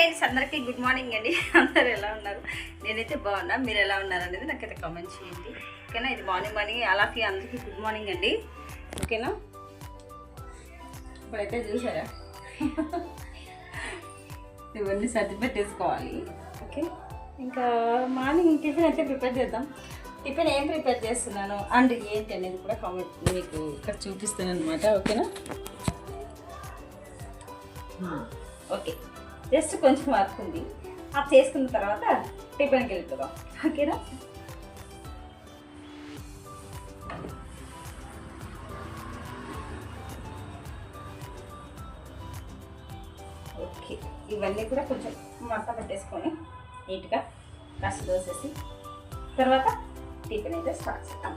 Friends అందరికీ good morning అండి. అందరు ఎలా ఉన్నారు? నేనైతే బాగున్నా. మీరు ఎలా ఉన్నారు అనేది నాకైతే కామెంట్ చేయండి. ఓకేనా? ఇది మార్నింగ్ మార్నింగ్ అలాగే అందరికీ గుడ్ మార్నింగ్ అండి. ఓకేనా? ఇప్పుడైతే చూసారా? ఇవన్నీ సర్ది పెట్టేసుకోవాలి. ఓకే? ఇంకా మార్నింగ్ టిఫిన్ అయితే ప్రిపేర్ చేద్దాం. టిఫిన్ ఏం ప్రిపేర్ చేస్తున్నాను? అండ్ ఏంటి అనేది కూడా కామెంట్ మీకు ఇక్కడ చూపిస్తాను అనమాట ఓకేనా ఓకే. జస్ట్ కొంచెం వర్క్ ఉంది అది చేసుకున్న తర్వాత టిఫిన్కి వెళ్తుందా ఓకేనా? ఓకే. ఇవన్నీ కూడా కొంచెం మట్ట పెట్టేసుకొని నీట్గా రసం దోసేసి తర్వాత టిఫిన్ అయితే స్టార్ట్ చేద్దాం.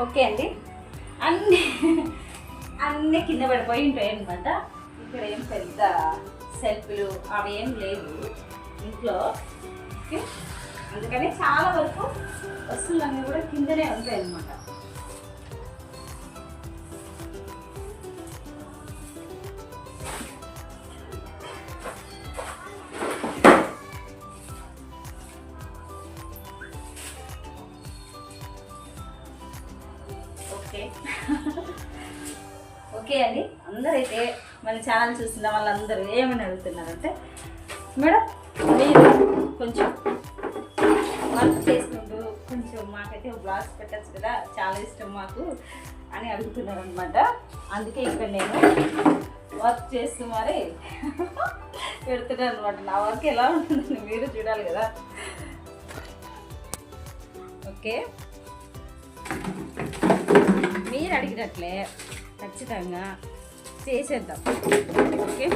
ఓకే అండి. అన్ని అన్నీ కింద పడిపోయి ఉంటాయి అనమాట ఇక్కడ ఏం పెద్ద సెల్ఫ్లు అవి ఏం లేవు ఇంట్లో. ఓకే? అందుకని చాలా వరకు వస్తువులన్నీ కూడా కిందనే ఉంటాయి అనమాట ఛానల్ చూసిన వాళ్ళందరూ ఏమని అడుగుతున్నారంటే మేడం మీరు కొంచెం వర్క్ చేసుకుంటూ కొంచెం మాకైతే బ్లాగ్స్ పెట్టచ్చు కదా చాలా ఇష్టం మాకు అని అడుగుతున్నారు అనమాట అందుకే ఇక్కడ నేను వర్క్ చేస్తూ మరి పెడుతున్నాను అనమాట నా వర్క్ ఎలా ఉంటుందని మీరు చూడాలి కదా. ఓకే. మీరు అడిగినట్లే ఖచ్చితంగా చేసేద్దాం. ఓకే? ఓకే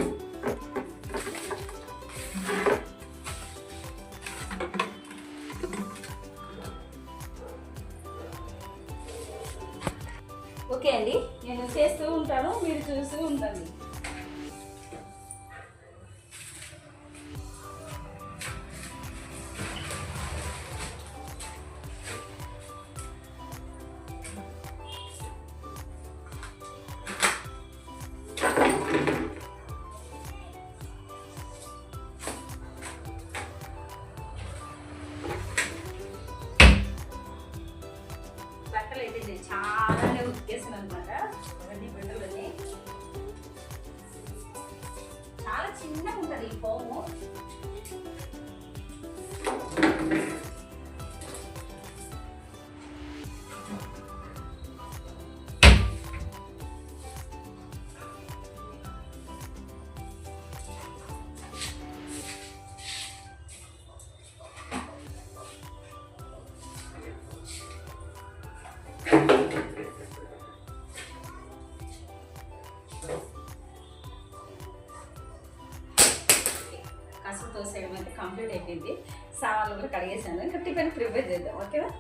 కసుపు తోసేయడం అయితే కంప్లీట్ అయిపోయింది. సామాన్లు కూడా కడిగేసాను ఇంకా టిఫిన్ ప్రిపేర్ చేద్దాం. ఓకేనా?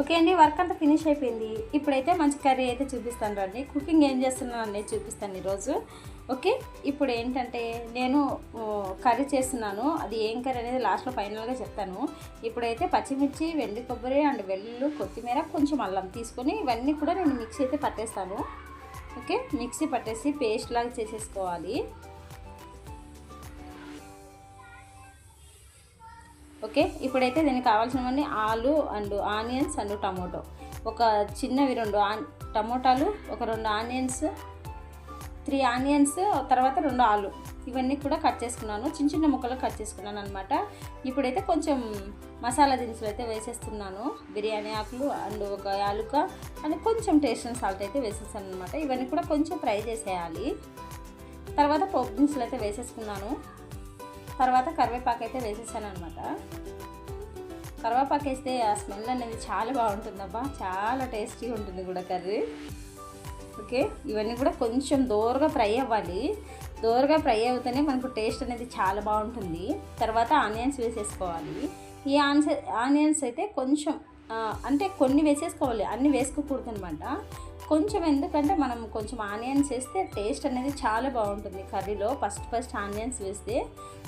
ఓకే అండి వర్క్ అంతా ఫినిష్ అయిపోయింది. ఇప్పుడైతే మంచి కర్రీ అయితే చూపిస్తాను రండి. కుకింగ్ ఏం చేస్తున్నాను అనేది చూపిస్తాను ఈరోజు. ఓకే ఇప్పుడు ఏంటంటే నేను కర్రీ చేస్తున్నాను. అది ఏం కర్రీ అనేది లాస్ట్లో ఫైనల్గా చెప్తాను. ఇప్పుడైతే పచ్చిమిర్చి వెండి కొబ్బరి అండ్ వెల్లుల్లి కొత్తిమీర కొంచెం అల్లం తీసుకొని ఇవన్నీ కూడా నేను మిక్స్ అయితే పట్టేస్తాను. ఓకే మిక్సీ పట్టేసి పేస్ట్ లాగా చేసేసుకోవాలి. ఓకే ఇప్పుడైతే దీనికి కావాల్సినవన్నీ ఆలు అండ్ ఆనియన్స్ అండ్ టమోటో. ఒక చిన్నవి రెండు ఆన్ టమోటాలు ఒక రెండు ఆనియన్స్ త్రీ ఆనియన్స్ తర్వాత రెండు ఆలు. ఇవన్నీ కూడా కట్ చేసుకున్నాను. చిన్న చిన్న ముక్కలు కట్ చేసుకున్నాను అనమాట ఇప్పుడైతే కొంచెం మసాలా దినుసులు అయితే వేసేస్తున్నాను. బిర్యానీ ఆకులు అండ్ ఒక యాలుక అండ్ కొంచెం టేస్ట్ అండ్ సాల్ట్ అయితే వేసేసాను అనమాట ఇవన్నీ కూడా కొంచెం ఫ్రై చేసేయాలి. తర్వాత పోపు దినుసులు అయితే వేసేసుకున్నాను. తర్వాత కరివేపాకు అయితే వేసేసాను అనమాట కరివేపాకు వేస్తే ఆ స్మెల్ అనేది చాలా బాగుంటుందబ్బా. చాలా టేస్టీగా ఉంటుంది కూడా కర్రీ. ఓకే? ఇవన్నీ కూడా కొంచెం దోరగా ఫ్రై అవ్వాలి. దోరగా ఫ్రై అవుతేనే మనకు టేస్ట్ అనేది చాలా బాగుంటుంది. తర్వాత ఆనియన్స్ వేసేసుకోవాలి. ఈ ఆన్స్ ఆనియన్స్ అయితే కొంచెం అంటే కొన్ని వేసేసుకోవాలి. అన్ని వేసుకోకూడదు అనమాట కొంచెం ఎందుకంటే మనం కొంచెం ఆనియన్స్ వేస్తే టేస్ట్ అనేది చాలా బాగుంటుంది. కర్రీలో ఫస్ట్ ఫస్ట్ ఆనియన్స్ వేస్తే.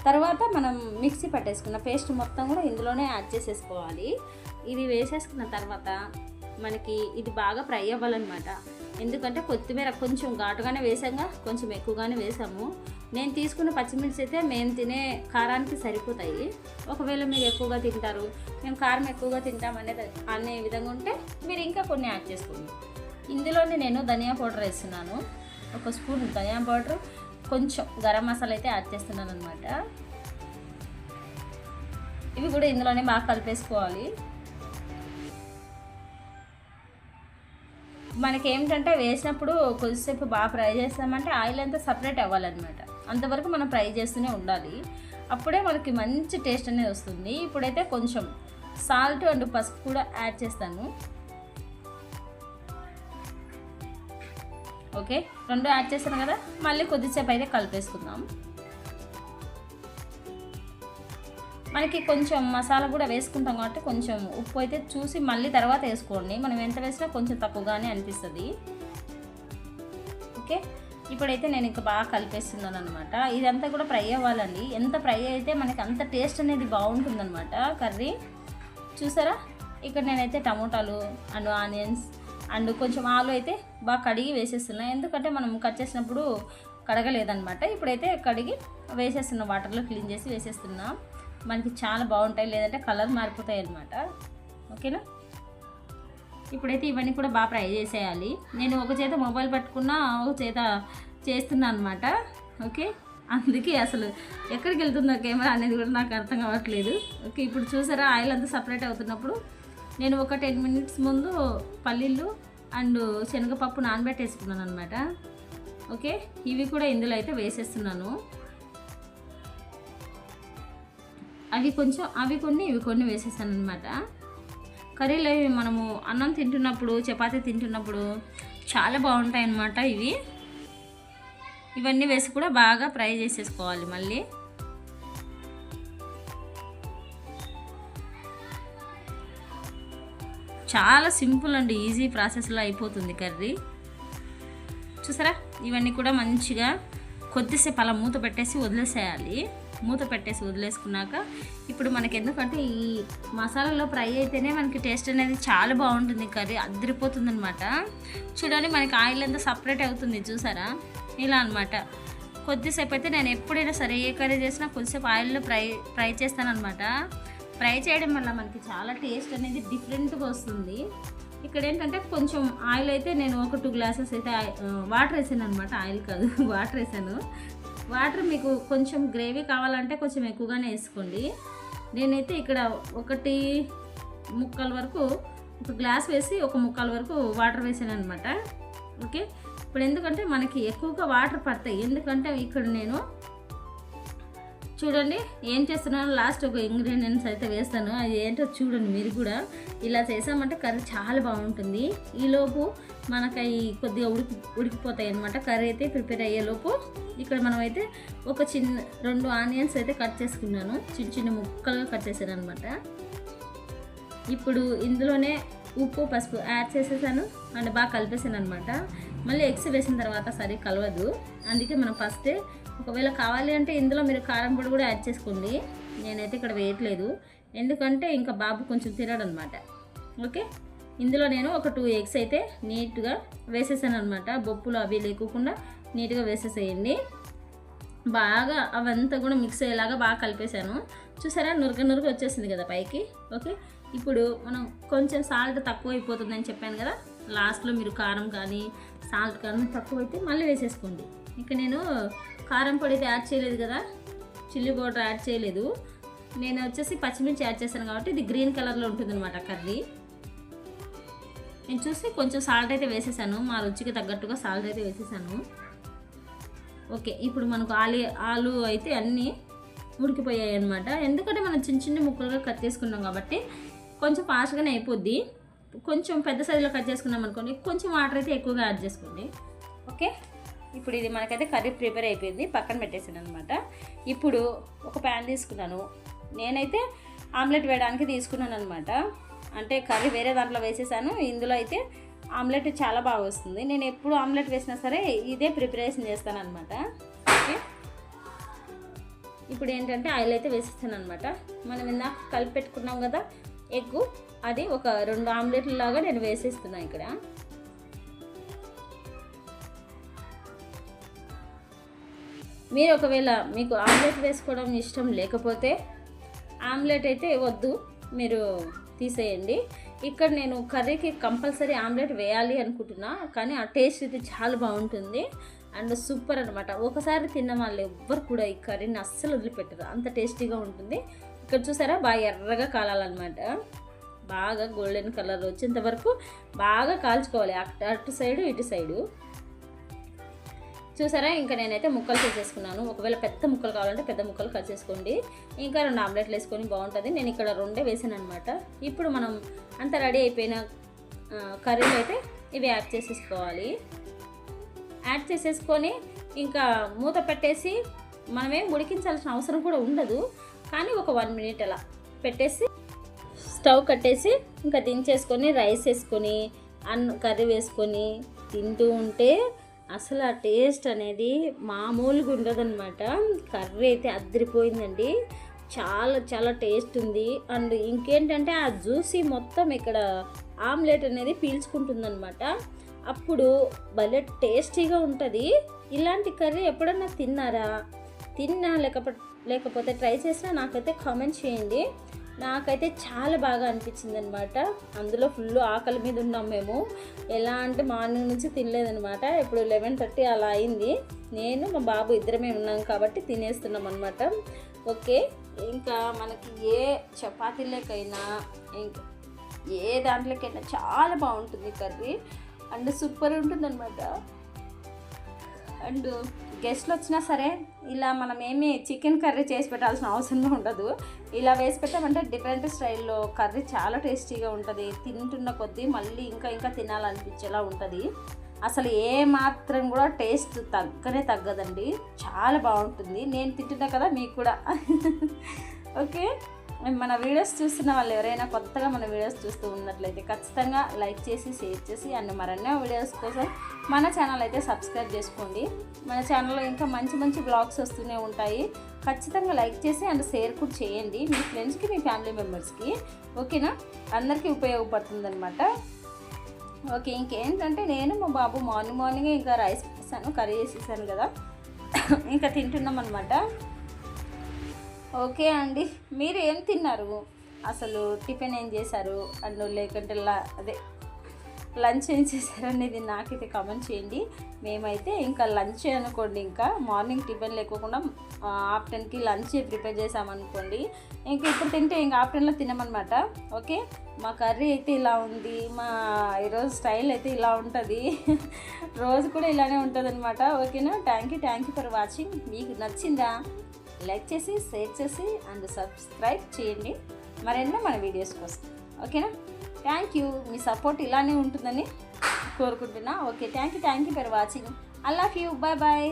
తర్వాత మనం మిక్సీ పట్టేసుకున్న పేస్ట్ మొత్తం కూడా ఇందులోనే యాడ్ చేసేసుకోవాలి. ఇది వేసేసుకున్న తర్వాత మనకి ఇది బాగా ఫ్రై అవ్వాలన్నమాట. ఎందుకంటే కొత్తిమీర కొంచెం ఘాటుగానే వేసాంగా కొంచెం ఎక్కువగానే వేసాము. నేను తీసుకున్న పచ్చిమిర్చి అయితే మేము తినే కారానికి సరిపోతాయి. ఒకవేళ మీరు ఎక్కువగా తింటారు మేము కారం ఎక్కువగా తింటాం అనేది అనే విధంగా ఉంటే మీరు ఇంకా కొన్ని యాడ్ చేసుకోండి. ఇందులోనే నేను ధనియా పౌడర్ వేస్తున్నాను. ఒక స్పూన్ ధనియా పౌడర్ కొంచెం గరం మసాలా అయితే యాడ్ చేస్తున్నాను అనమాట ఇవి కూడా ఇందులోనే బాగా కలిపేసుకోవాలి. మనకి ఏమిటంటే వేసినప్పుడు కొద్దిసేపు బాగా ఫ్రై చేస్తామంటే ఆయిల్ అంతా సపరేట్ అవ్వాలన్నమాట. అంతవరకు మనం ఫ్రై చేస్తూనే ఉండాలి. అప్పుడే మనకి మంచి టేస్ట్ అనేది వస్తుంది. ఇప్పుడైతే కొంచెం సాల్ట్ అండ్ పసుపు కూడా యాడ్ చేస్తాను. ఓకే? రెండు యాడ్ చేస్తాను కదా? మళ్ళీ కొద్దిసేపు అయితే కలిపేసుకుందాం. మనకి కొంచెం మసాలా కూడా వేసుకుంటాం కాబట్టి కొంచెం ఉప్పు అయితే చూసి మళ్ళీ తర్వాత వేసుకోండి. మనం ఎంత వేసినా కొంచెం తక్కువగానే అనిపిస్తుంది. ఓకే? ఇప్పుడైతే నేను ఇంకా బాగా కలిపేస్తున్నాను అనమాట ఇదంతా కూడా ఫ్రై అవ్వాలండి. ఎంత ఫ్రై అయితే మనకి అంత టేస్ట్ అనేది బాగుంటుందన్నమాట. కర్రీ చూసారా? ఇక్కడ నేనైతే టమోటాలు అండ్ ఆనియన్స్ అండ్ కొంచెం ఆలు అయితే బాగా కడిగి వేసేస్తున్నాను ఎందుకంటే మనం కట్ చేసినప్పుడు కడగలేదనమాట ఇప్పుడైతే కడిగి వేసేస్తున్నా వాటర్లో క్లీన్ చేసి వేసేస్తున్నాం. మనకి చాలా బాగుంటాయి లేదంటే కలర్ మారిపోతాయి అనమాట ఓకేనా? ఇప్పుడైతే ఇవన్నీ కూడా బాగా ఫ్రై చేసేయాలి. నేను ఒక చేత మొబైల్ పట్టుకున్నా ఒక చేత చేస్తున్నా అనమాట ఓకే? అందుకే అసలు ఎక్కడికి వెళ్తుందో కెమెరా అనేది కూడా నాకు అర్థం కావట్లేదు. ఓకే ఇప్పుడు చూసారా ఆయిల్ అంతా సపరేట్ అవుతున్నప్పుడు నేను ఒక టెన్ మినిట్స్ ముందు పల్లీలు అండ్ శనగపప్పు నానబెట్టేసుకున్నాను అనమాట ఓకే? ఇవి కూడా ఇందులో అయితే వేసేస్తున్నాను. అవి కొంచెం అవి కొన్ని ఇవి కొన్ని వేసేసాను అనమాట కర్రీలో ఇవి మనము అన్నం తింటున్నప్పుడు చపాతీ తింటున్నప్పుడు చాలా బాగుంటాయి అన్నమాట ఇవి. ఇవన్నీ వేసి కూడా బాగా ఫ్రై చేసేసుకోవాలి మళ్ళీ. చాలా సింపుల్ అండి ఈజీ ప్రాసెస్లో అయిపోతుంది కర్రీ. చూసారా? ఇవన్నీ కూడా మంచిగా కొద్దిసేపు అలా మూత పెట్టేసి వదిలేసేయాలి. మూత పెట్టేసి వదిలేసుకున్నాక ఇప్పుడు మనకి ఎందుకంటే ఈ మసాలాలో ఫ్రై అయితేనే మనకి టేస్ట్ అనేది చాలా బాగుంటుంది కర్రీ అదిరిపోతుంది అనమాట చూడండి మనకి ఆయిల్ అంతా సపరేట్ అవుతుంది చూసారా? ఇలా అనమాట కొద్దిసేపు అయితే నేను ఎప్పుడైనా సరే ఏ కర్రీ చేసినా కొద్దిసేపు ఆయిల్లో ఫ్రై ఫ్రై చేస్తానమాట ఫ్రై చేయడం వల్ల మనకి చాలా టేస్ట్ అనేది డిఫరెంట్గా వస్తుంది. ఇక్కడ ఏంటంటే కొంచెం ఆయిల్ అయితే నేను ఒక టూ గ్లాసెస్ అయితే వాటర్ వేసాను అనమాట ఆయిల్ కాదు వాటర్ వేసాను. వాటర్ మీకు కొంచెం గ్రేవీ కావాలంటే కొంచెం ఎక్కువగానే వేసుకోండి. నేనైతే ఇక్కడ ఒకటి ముక్కల వరకు ఒక గ్లాస్ వేసి ఒక ముక్కల వరకు వాటర్ వేసాను అనమాట ఓకే? ఇప్పుడు ఎందుకంటే మనకి ఎక్కువగా వాటర్ పడతాయి. ఎందుకంటే ఇక్కడ నేను చూడండి ఏం చేస్తున్నాను లాస్ట్ ఒక ఇంగ్రీడియంట్స్ అయితే వేస్తాను. అది ఏంటో చూడండి మీరు కూడా. ఇలా చేసామంటే కర్రీ చాలా బాగుంటుంది. ఈలోపు మనకి అవి కొద్దిగా ఉడికి ఉడికిపోతాయి అనమాట కర్రీ అయితే ప్రిపేర్ అయ్యేలోపు ఇక్కడ మనం అయితే ఒక చిన్న రెండు ఆనియన్స్ అయితే కట్ చేసుకున్నాను. చిన్న చిన్న ముక్కలుగా కట్ చేశాను అనమాట ఇప్పుడు ఇందులోనే ఉప్పు పసుపు యాడ్ చేసేసాను. అండ్ బాగా కలిపేసాను అనమాట మళ్ళీ ఎగ్స్ వేసిన తర్వాత సరి కలవదు. అందుకే మనం ఫస్టే ఒకవేళ కావాలి అంటే ఇందులో మీరు కారం పొడి కూడా యాడ్ చేసుకోండి. నేనైతే ఇక్కడ వేయట్లేదు. ఎందుకంటే ఇంకా బాబు కొంచెం తినడు అనమాట ఓకే? ఇందులో నేను ఒక టూ ఎగ్స్ అయితే నీట్గా వేసేసాను అనమాట. బొప్పులు అవి లేకోకుండా నీట్గా వేసేసేయండి. బాగా అవంతా కూడా మిక్స్ అయ్యేలాగా బాగా కలిపేశాను. చూసారా? నురగ నురగ వచ్చేసింది కదా పైకి. ఓకే? ఇప్పుడు మనం కొంచెం సాల్ట్ తక్కువ అయిపోతుందని చెప్పాను కదా. లాస్ట్లో మీరు కారం కానీ సాల్ట్ కానీ తక్కువ అయితే మళ్ళీ వేసేసుకోండి. ఇక నేను కారం పొడి అయితే యాడ్ చేయలేదు కదా. చిల్లీ పౌడర్ యాడ్ చేయలేదు. నేను వచ్చేసి పచ్చిమిర్చి యాడ్ చేశాను కాబట్టి ఇది గ్రీన్ కలర్లో ఉంటుంది అనమాట కర్రీ. నేను చూసి కొంచెం సాల్ట్ అయితే వేసేసాను. మా రుచికి తగ్గట్టుగా సాల్ట్ అయితే వేసేసాను. ఓకే ఇప్పుడు మనకు ఆలి ఆలు అయితే అన్నీ ఉడికిపోయాయి అనమాట ఎందుకంటే మనం చిన్న చిన్న ముక్కలుగా కట్ చేసుకున్నాం కాబట్టి కొంచెం ఫాస్ట్గానే అయిపోద్ది. కొంచెం పెద్ద సైజులో కట్ చేసుకున్నాం అనుకోండి కొంచెం వాటర్ అయితే ఎక్కువగా యాడ్ చేసుకోండి. ఓకే? ఇప్పుడు ఇది మనకైతే కర్రీ ప్రిపేర్ అయిపోయింది పక్కన పెట్టేసాను అనమాట ఇప్పుడు ఒక ప్యాన్ తీసుకున్నాను. నేనైతే ఆమ్లెట్ వేయడానికి తీసుకున్నాను అనమాట అంటే కర్రీ వేరే దాంట్లో వేసేసాను. ఇందులో అయితే ఆమ్లెట్ చాలా బాగా వస్తుంది. నేను ఎప్పుడు ఆమ్లెట్ వేసినా సరే ఇదే ప్రిపరేషన్ చేస్తాను అనమాట ఓకే? ఇప్పుడు ఏంటంటే ఆయిల్ అయితే వేసేస్తాను అనమాట మనం ఇందాక కలిపి పెట్టుకున్నాం కదా ఎగ్గు. అది ఒక రెండు ఆమ్లెట్లు లాగా నేను వేసేస్తున్నాను ఇక్కడ. మీరు ఒకవేళ మీకు ఆమ్లెట్ వేసుకోవడం ఇష్టం లేకపోతే ఆమ్లెట్ అయితే వద్దు మీరు తీసేయండి. ఇక్కడ నేను కర్రీకి కంపల్సరీ ఆమ్లెట్ వేయాలి అనుకుంటున్నా కానీ ఆ టేస్ట్ అయితే చాలా బాగుంటుంది. అండ్ సూపర్ అనమాట ఒకసారి తిన్న వాళ్ళు ఎవ్వరు కూడా ఈ కర్రీని అస్సలు వదిలిపెట్టరు. అంత టేస్టీగా ఉంటుంది. ఇక్కడ చూసారా? బాగా ఎర్రగా కాలాలన్నమాట. బాగా గోల్డెన్ కలర్ వచ్చేంత వరకు బాగా కాల్చుకోవాలి. అటు అటు సైడు ఇటు సైడు. చూసారా? ఇంకా నేనైతే ముక్కలు చేసేసుకున్నాను. ఒకవేళ పెద్ద ముక్కలు కావాలంటే పెద్ద ముక్కలు కట్ చేసుకోండి. ఇంకా రెండు ఆమ్లెట్లు వేసుకొని బాగుంటుంది. నేను ఇక్కడ రెండే వేసాను అనమాట ఇప్పుడు మనం అంత రెడీ అయిపోయిన కర్రీలు అయితే ఇవి యాడ్ చేసేసుకోవాలి. యాడ్ చేసేసుకొని ఇంకా మూత పెట్టేసి మనమేం ఉడికించాల్సిన అవసరం కూడా ఉండదు. కానీ ఒక వన్ మినిట్ అలా పెట్టేసి స్టవ్ కట్టేసి ఇంకా దించేసుకొని రైస్ వేసుకొని అన్న కర్రీ వేసుకొని తింటూ ఉంటే అసలు ఆ టేస్ట్ అనేది మామూలుగా ఉండదన్నమాట. కర్రీ అయితే అద్దరిపోయిందండి. చాలా చాలా టేస్ట్ ఉంది. అండ్ ఇంకేంటంటే ఆ జ్యూసీ మొత్తం ఇక్కడ ఆమ్లెట్ అనేది పీల్చుకుంటుందన్నమాట. అప్పుడు భలే టేస్టీగా ఉంటుంది. ఇలాంటి కర్రీ ఎప్పుడన్నా తిన్నారా? తిన్నా లేకపోతే లేకపోతే ట్రై చేసినా నాకైతే కామెంట్ చేయండి. నాకైతే చాలా బాగా అనిపించింది అనమాట అందులో ఫుల్ ఆకలి మీద ఉన్నాం మేము. ఎలా అంటే మార్నింగ్ నుంచి తినలేదనమాట. ఇప్పుడు లెవెన్ థర్టీ అలా అయింది. నేను మా బాబు ఇద్దరమే ఉన్నాం కాబట్టి తినేస్తున్నాం అనమాట ఓకే ఇంకా మనకి ఏ చపాతీలకైనా ఇంకా ఏ దాంట్లోకైనా చాలా బాగుంటుంది కర్రీ. అండ్ సూపర్ ఉంటుంది అనమాట అండ్ గెస్ట్లు వచ్చినా సరే ఇలా మనం ఏమి చికెన్ కర్రీ చేసి పెట్టాల్సిన అవసరం ఉండదు. ఇలా వేసి పెట్టామంటే డిఫరెంట్ స్టైల్లో కర్రీ చాలా టేస్టీగా ఉంటుంది. తింటున్న కొద్దీ మళ్ళీ ఇంకా ఇంకా తినాలనిపించేలా ఉంటుంది. అసలు ఏ మాత్రం కూడా టేస్ట్ తగ్గనే తగ్గదండి. చాలా బాగుంటుంది. నేను తింటున్నా కదా మీకు కూడా. ఓకే? మన వీడియోస్ చూస్తున్న వాళ్ళు ఎవరైనా కొత్తగా మన వీడియోస్ చూస్తూ ఉన్నట్లయితే ఖచ్చితంగా లైక్ చేసి షేర్ చేసి అండ్ మరెన్నో వీడియోస్ కోసం మన ఛానల్ అయితే సబ్స్క్రైబ్ చేసుకోండి. మన ఛానల్లో ఇంకా మంచి మంచి బ్లాగ్స్ వస్తూనే ఉంటాయి. ఖచ్చితంగా లైక్ చేసి అండ్ షేర్ కూడా చేయండి. మీ ఫ్రెండ్స్కి మీ ఫ్యామిలీ మెంబర్స్కి. ఓకేనా? అందరికీ ఉపయోగపడుతుంది అనమాట ఓకే ఇంకేంటంటే నేను మా బాబు మార్నింగ్ మార్నింగ్ ఇంకా రైస్ వేసాను కర్రీ చేసేసాను కదా. ఇంకా తింటున్నాం అనమాట ఓకే అండి. మీరు ఏం తిన్నారు? అసలు టిఫిన్ ఏం చేశారు? అండ్ లేకుంటే లా అదే లంచ్ ఏం చేశారు అనేది నాకైతే కామెంట్ చేయండి. మేమైతే ఇంకా లంచ్ అనుకోండి ఇంకా మార్నింగ్ టిఫిన్ లేకోకుండా ఆఫ్టర్నూన్కి లంచ్ ప్రిపేర్ చేసామనుకోండి ఇంకా ఇప్పుడు తింటే ఇంకా ఆఫ్టర్నూన్లో తినమనమాట ఓకే? మా కర్రీ అయితే ఇలా ఉంది మా ఈరోజు స్టైల్ అయితే ఇలా ఉంటుంది. రోజు కూడా ఇలానే ఉంటుంది అనమాట ఓకేనా? Thank you thank you for watching. మీకు నచ్చిందా? లైక్ చేసి షేర్ చేసి అండ్ సబ్స్క్రైబ్ చేయండి. మరెన్నో మన వీడియోస్ కోసం. ఓకేనా? థ్యాంక్ యూ మీ సపోర్ట్ ఇలానే ఉంటుందని కోరుకుంటున్నా. Okay thank you thank you for watching I love you bye bye